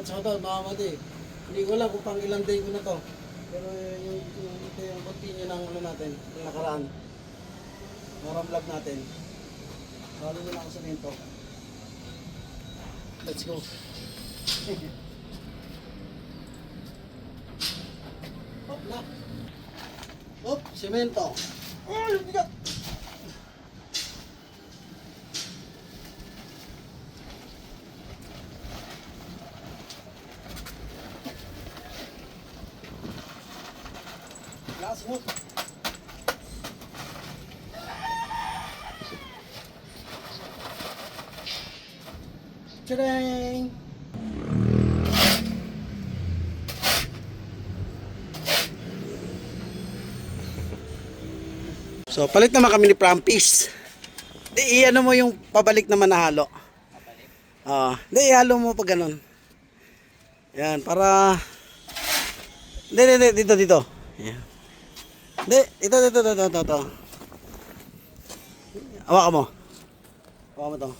shoutout, shoutout, mga mati. Hindi ko alam kung pang ilang day ko na to. Pero yung, yung, ito yung continue ng ano natin, yung nakaraan. Mga vlog natin. Lalo na lang ako sa nito. Let's go. Hop na. Hop, semento. Ay, bigat. One. Tadang! So, palit naman kami ni Prampis. Di, i-ano mo yung pabalik naman na halo. Ah, di, ihalo mo pag ganun. Yan, para... Hindi, hindi, dito, dito. Yan. Hindi, ito, dito, dito, dito, dito. Hawakan mo. Hawakan mo to.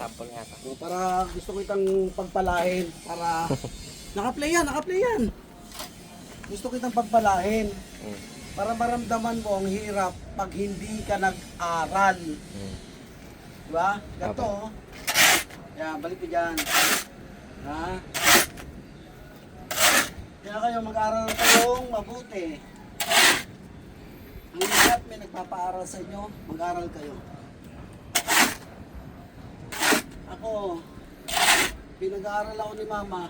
Sample nga to. O, para gusto ko itang pagpalain. Para... naka-play yan, naka-play yan. Gusto ko itang pagpalain. Mm. Para maramdaman mo ang hirap pag hindi ka nag-aral. Mm. Diba? Ganito. oh. Yan, balik mo dyan. Ha? Kaya kayo mag-aral kayong mabuti. Ang lahat may nagpapaaral sa inyo, mag-aral kayo. Ako, pinag-aaral ako ni mama.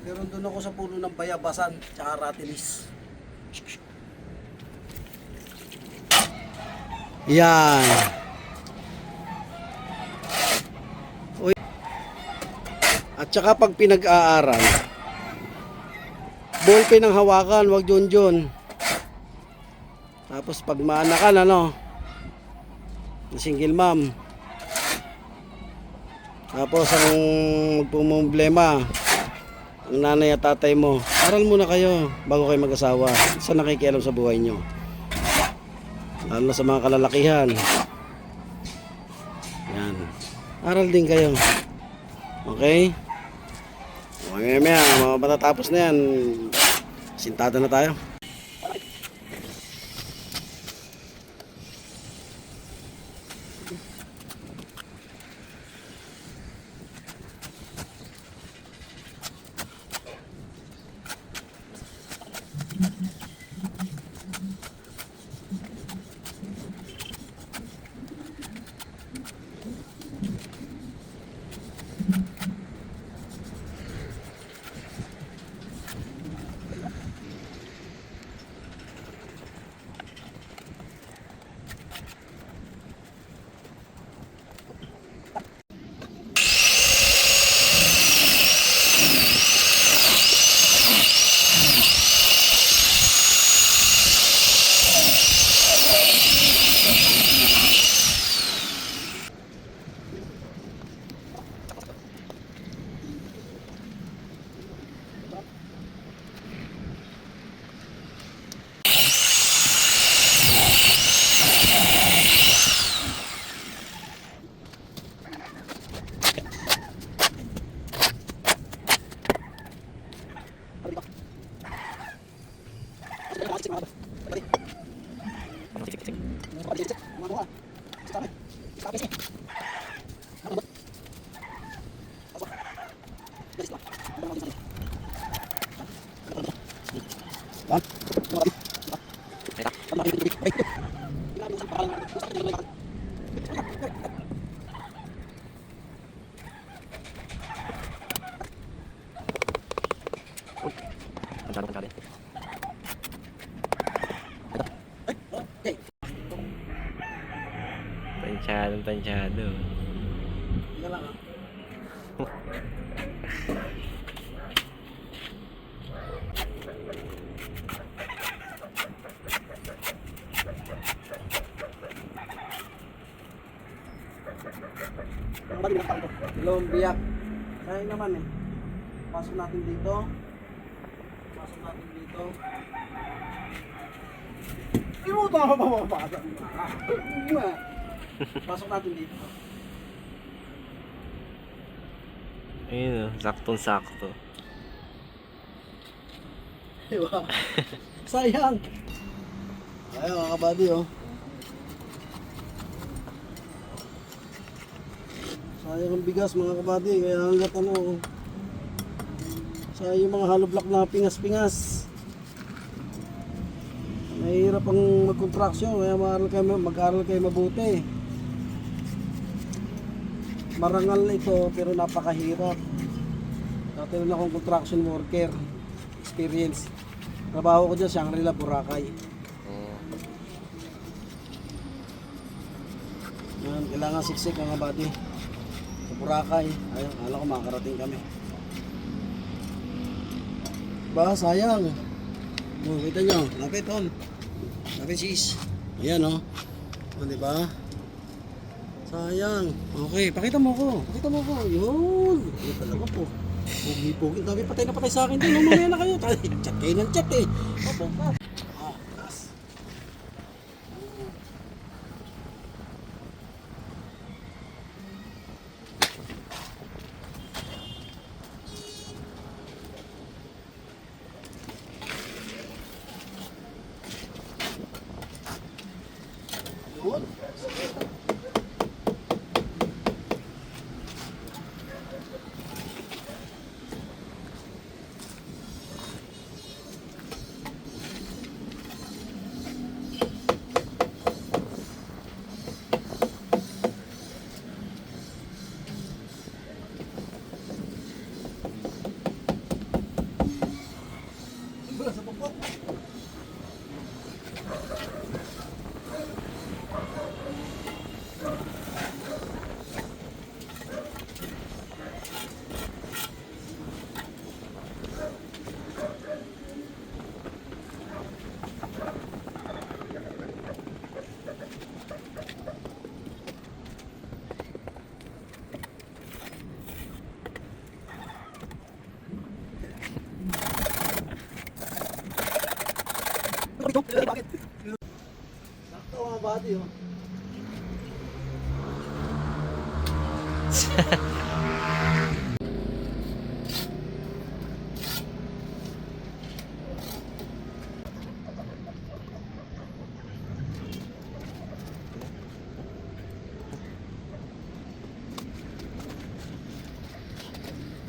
Pero doon ako sa puno ng bayabasan, tsaka ratilis. Yan. Uy. At saka pag pinag-aaral, ballpen ang hawakan, wag John John. Tapos pag maanakan, ano, single mom. Tapos ang pumumblema, ang nanay at tatay mo, aral muna kayo bago kayo mag-asawa. Sa nakikialam sa buhay nyo. Lalo sa mga kalalakihan. Yan. Aral din kayo. Okay? Okay, maya, matatapos na yan. Sintada na tayo. Masyado kong Tansyado, tansyado. Ika lang ah. Ang bali ng tangko. Dalawang biyak. Kaya naman eh. Pasok natin dito. Pasok natin dito. Inuto ako mababasa. Pasok natin dito. Ayun o, saktong sakto. Diba? Sayang. Ayun mga kabady oh. Sayang ang bigas mga kabady. Kaya hanggat ano. oh. Sayang yung mga hollow block na pingas-pingas. Mahirap ang mag-contraction. Kaya mag-aral kayo, mag-aral kayo mabuti. Marangal ito pero napakahirap. Dati rin akong construction worker. Experience. Trabaho ko dyan, Shangri-La, Boracay. Oo. Yan, kailangan siksik mga body. Boracay. Ayun, alam ko makakarating kami. Ba, sayang. Oh, kita nyo, lapit on. Lapit sis. Ayan oh. Oh, di ba? Sayang. Okay, pakita mo ko. Pakita mo ko. Yun. Ito talaga po. Pugi-pugi. Dami patay na patay sa akin din. Mamaya na kayo. Chat kayo ng chat eh. Opo, pa. Ah, gas. Yun. Sa pagpok. Sakto mga body oh.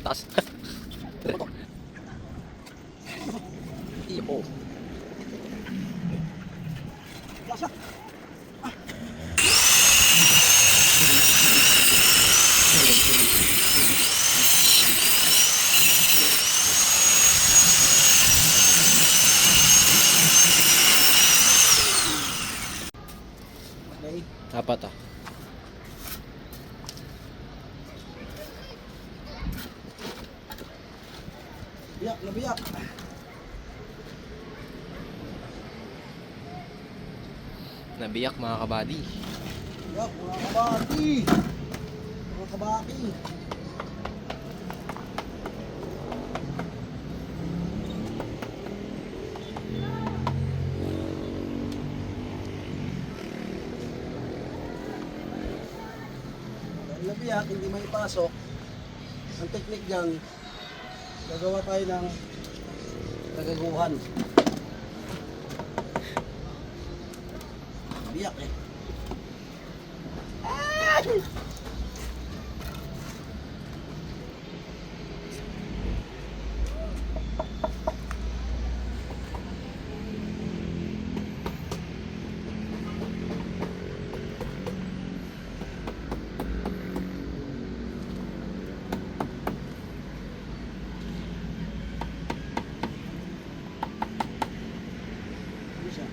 Taas. Iyo. Lasa. Okay. Apat ah. Biyak na biyak. Nabiyak mga kabady. Biyak mga kabati. Mga kabati. Dahil nabiyak, hindi may pasok. Ang teknik dyan, gagawa tayo ng kagaguhan. Biyak eh. Ano siya?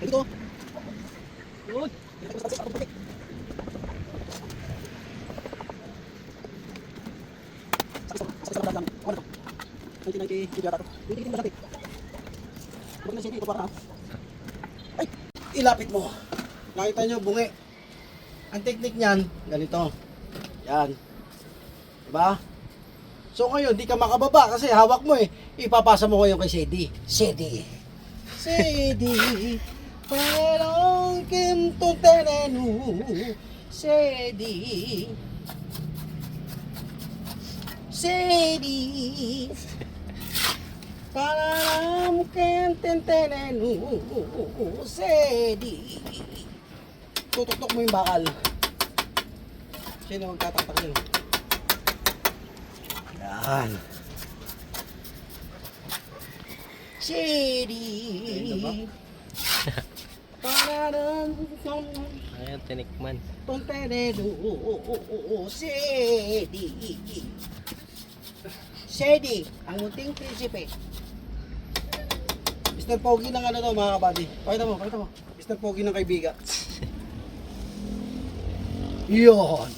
Dito. Yun. Dito yata to. Dito, dito para. Ay, ilapit mo. Nakita nyo, bungi. Ang technique niyan, ganito. Yan. Diba? So ngayon, di ka makababa kasi hawak mo eh. Ipapasa mo ngayon kay Sedi. Sedi. Sedi. Pero kinto tenenu. Sedi. Sedi. Pararam kinten tenenu. Sedi. Tutok-tok mo yung bakal. Sino magtatatak yun? Yan. City. Pararam Ayan, tinikman. Tonteredo City. City, ang munting prinsipe. Mr. Pogi ng ano to mga kabady. Pakita mo, pakita mo. Mr. Pogi ng kaibigan. Yun.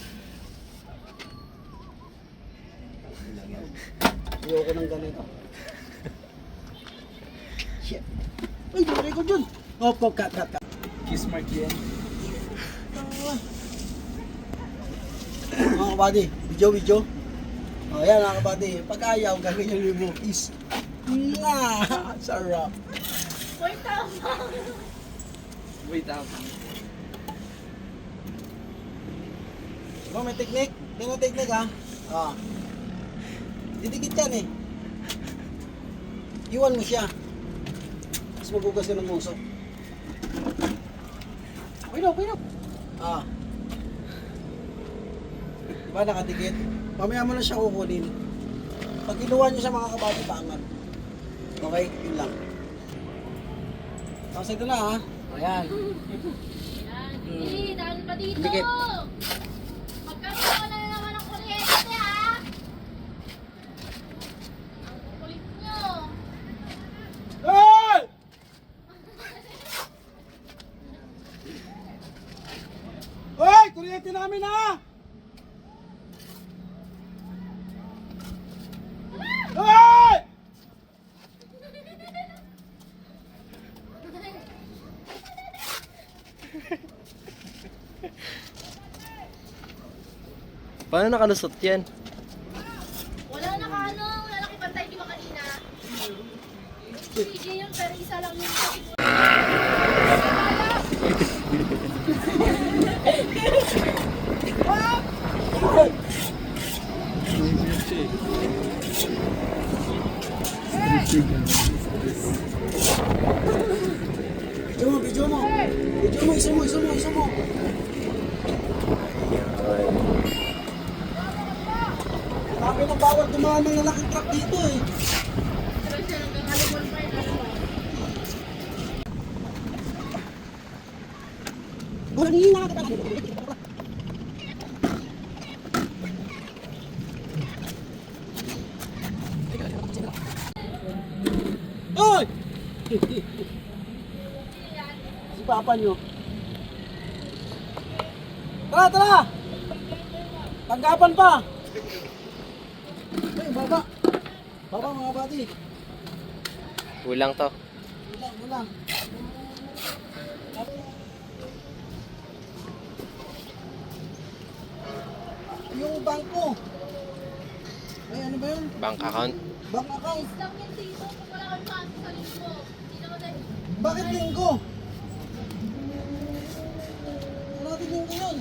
Ayoko ng ganito. Shit. Ay, di ko dyan. Opo, cut, cut, cut. Kiss mark yan. Mga kabady, video, video. O, yan mga kabady. Pag ayaw, gagawin yung mo is. Nga! Sarap. Wait up. Diba may technique? Di mo technique ha? Ah. Didikit yan eh. Iwan mo siya. Tapos magugas ka ng muso. Okay na, okay na. Ah. Diba nakadikit? Mamaya mo na siya kukunin. Pag kinuha niyo sa mga kabati, paangat. Okay? Yun lang. Tapos ito na ha. Ayan. Eh, dahil pa dito. Dikit. Magkaroon na naman ng kuryente, ha? Ang kukulit nyo. Hey! Hoy! Kuryente namin ha! Hoy! Paano nakalusot yan? Wala naka ano, wala nakipantay, di ba kanina? CJ yun, pero isa lang yung Video mo, video mo. Video mo, isa mo, isa mo, isa mo. Sabi ng bawal dumaan ng lalaking truck dito eh. Bulan ini na kita. Oy! si Papa nyo. Tara, tara! Tanggapan pa! Mga. Kulang to. Wala, wala. Yung bangko. Ay, ano ba yun? Bank account. Bank account. Bakit linggo? Ano natin linggo yun?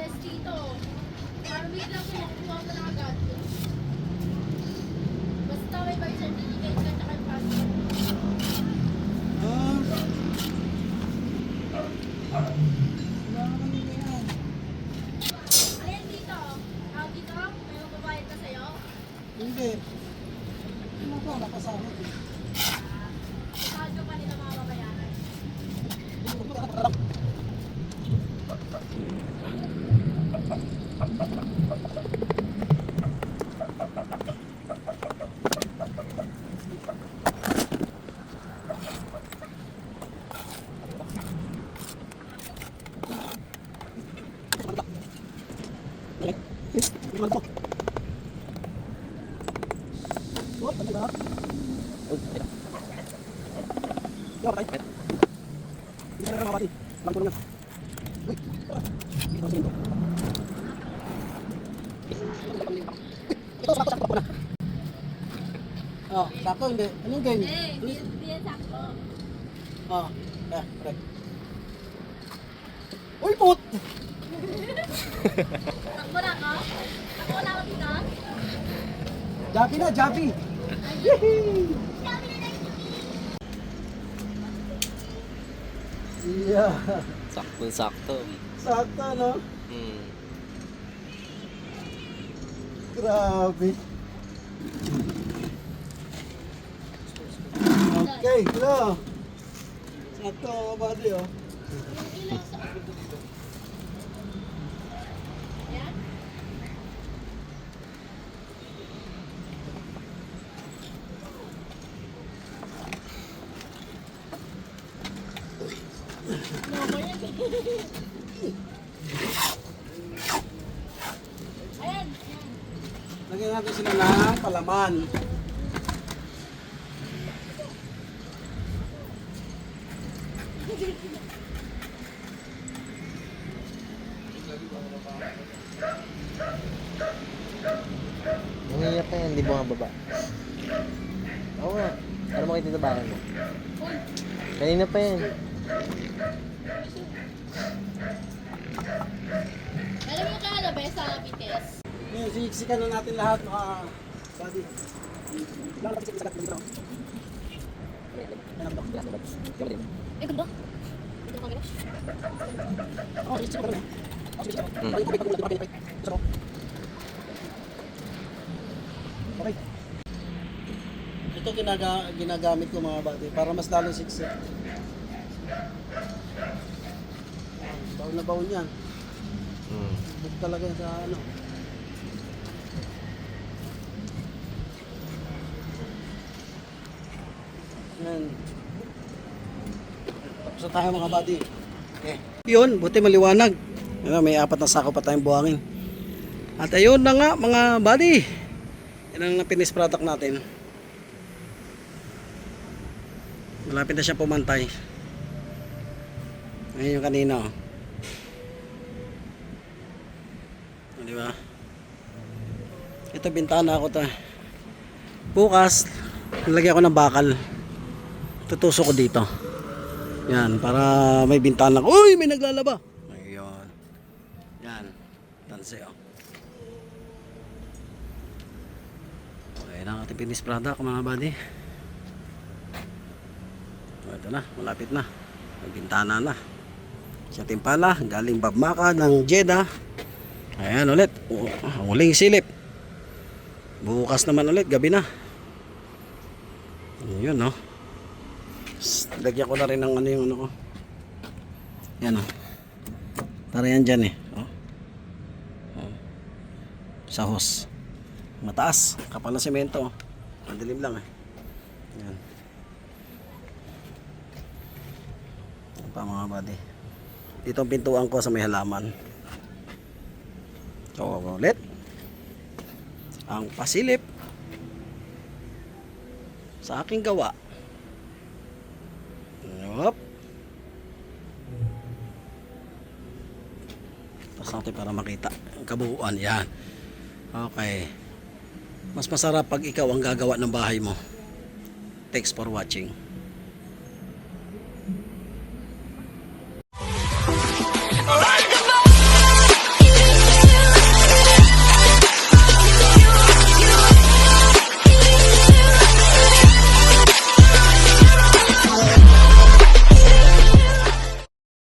lunes dito. Parang wait lang kung makuha mo na agad. Basta may buy certificate ka tsaka yung passport. Ah. Wala naman linggo yan. Ayan dito. Ah, dito. May magbabayad ka sa'yo. Hindi. Ano ba? Nakasama ko. Yo, patay. Hindi na. Uy. Ito. Ito, sakto, sakto na. Oh, sakto, hindi. Anong game? Eh, hindi hindi yan sakto. Oh, yeah, correct. Uy, put! Takbo na ako? Takbo na ako dito? Jabi na, Jabi! Sabi na lang. Yeah. Sakto-sakto. Sakto, no? Hmm. Grabe. Okay, hello. Sakto, buddy, oh. Ilaw sa... Ayan. Normal yan. Ayan. ayan. Lagyan natin sila ng palaman. Nangiyak ka yan, di bumababa. Oo nga. Ano mo kititabakan mo? Kanina pa yan. Ba sa BTS? Ngayon, siksikan na natin lahat, mga buddy. Lalapit sa isagat dito. Eh, ganda. Oh, siksikan na. Oh, siksikan ka na. Hmm. Okay. Ito ginaga ginagamit ko mga buddy para mas lalong siksik. Baon na baon yan. Hmm. Bug talaga sa ano. Yan. Tapos na tayo mga buddy. Okay. Yun, buti maliwanag. Ano, may apat na sako pa tayong buhangin. At ayun na nga mga buddy. Yan ang finished product natin. Malapit na siya pumantay. Ngayon yung kanina oh. Di ba? Ito bintana ako to. Bukas, nilagyan ko ng bakal. Tutusok ko dito. Yan, para may bintana ko. Uy, may naglalaba. Ayun. Yan. Tanse oh. Okay na ang ating finished product mga buddy. O, ito na, malapit na. May bintana na. Sa timpala, galing Babmaka ng Jeddah. Ayan ulit. Ang huling silip. Bukas naman ulit, gabi na. Yun, no? Lagyan ko na rin ng ano yung ano ko. Yan, no? Para yan dyan, eh. Oh. Oh. Sa hose. Mataas. Kapal na semento. oh. Ang dilim lang, eh. Yan. Yan pa mga buddy. Dito ang pintuan ko sa may halaman. So, ulit. Ang pasilip sa aking gawa. Yup. Tapos natin para makita ang kabuuan. Yan. Okay. Mas masarap pag ikaw ang gagawa ng bahay mo. Thanks for watching.